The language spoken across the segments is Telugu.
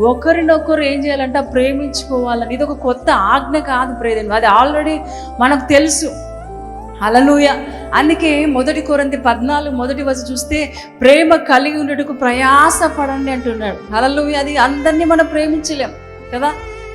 ఒకరినొకరు ఏం చేయాలంటే ప్రేమించుకోవాలని. ఇది ఒక కొత్త ఆజ్ఞ కాదు ప్రేదని అది ఆల్రెడీ మనకు తెలుసు. అలలుయ అందుకే మొదటి కొరంది పద్నాలుగు మొదటి వచ్చి చూస్తే ప్రేమ కలిగి ఉండటకు ప్రయాసపడండి అంటున్నాడు. అలలుయ అది అందరినీ మనం ప్రేమించలేం కదా?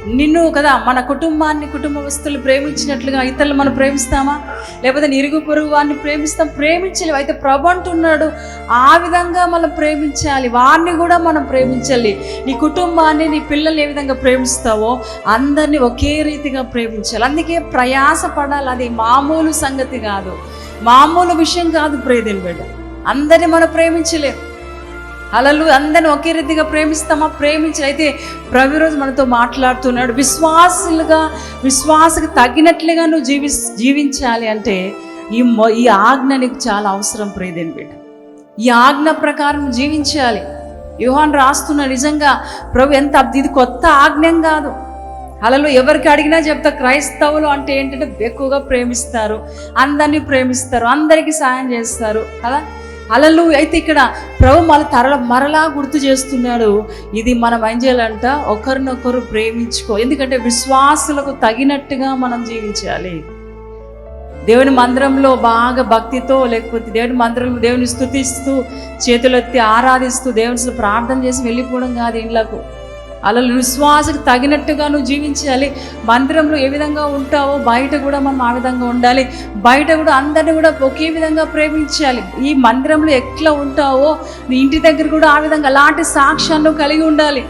నిన్ను కదా మన కుటుంబాన్ని కుటుంబస్తులు ప్రేమించినట్లుగా ఇతరులు మనం ప్రేమిస్తామా? లేకపోతే నిరుగు పొరుగు వారిని ప్రేమిస్తాం ప్రేమించలేవు అయితే ప్రభు అంటున్నాడు ఆ విధంగా మనం ప్రేమించాలి వారిని కూడా మనం ప్రేమించాలి. నీ కుటుంబాన్ని నీ పిల్లల్ని ఏ విధంగా ప్రేమిస్తావో అందరినీ ఒకే రీతిగా ప్రేమించాలి. అందుకే ప్రయాస పడాలి అది మామూలు సంగతి కాదు. మామూలు విషయం కాదు ప్రేదిని బిడ్డ. అందరిని మనం ప్రేమించలేం. అలలు అందరిని ఒకే రీతిగా ప్రేమిస్తామా? ప్రేమించి అయితే ప్రభు రోజు మనతో మాట్లాడుతున్నాడు. విశ్వాసులుగా విశ్వాసకు తగినట్లుగా నువ్వు జీవి జీవించాలి అంటే ఈ ఈ ఆజ్ఞ నీకు చాలా అవసరం ప్రేదేని బిడ్డ. ఈ ఆజ్ఞ ప్రకారం జీవించాలి. యుహాన్ రాస్తున్న నిజంగా ప్రభు ఎంత ఇది కొత్త ఆజ్ఞం కాదు. అలలో ఎవరికి అడిగినా చెప్తా క్రైస్తవులు అంటే ఏంటంటే ఎక్కువగా ప్రేమిస్తారు. అందరినీ ప్రేమిస్తారు. అందరికీ సాయం చేస్తారు. కదా? అలలు అయితే ఇక్కడ ప్రభు మళ్ళీ తరల మరలా గుర్తు చేస్తున్నాడు. ఇది మనం ఏం చేయాలంట? ఒకరినొకరు ప్రేమించుకో. ఎందుకంటే విశ్వాసులకు తగినట్టుగా మనం జీవించాలి. దేవుని మందిరంలో బాగా భక్తితో లేకపోతే దేవుని మందిరంలో దేవుని స్థుతిస్తూ చేతులెత్తి ఆరాధిస్తూ దేవుని ప్రార్థన చేసి వెళ్ళిపోవడం కాదు ఇండ్లకు. అలా విశ్వాసకు తగినట్టుగా నువ్వు జీవించాలి. మందిరంలో ఏ విధంగా ఉంటావో బయట కూడా మనం ఆ విధంగా ఉండాలి. బయట కూడా అందరిని కూడా ఒకే విధంగా ప్రేమించాలి. ఈ మందిరంలో ఎట్లా ఉంటావో నీ ఇంటి దగ్గర కూడా ఆ విధంగా అలాంటి సాక్ష్యాన్ని కలిగి ఉండాలి.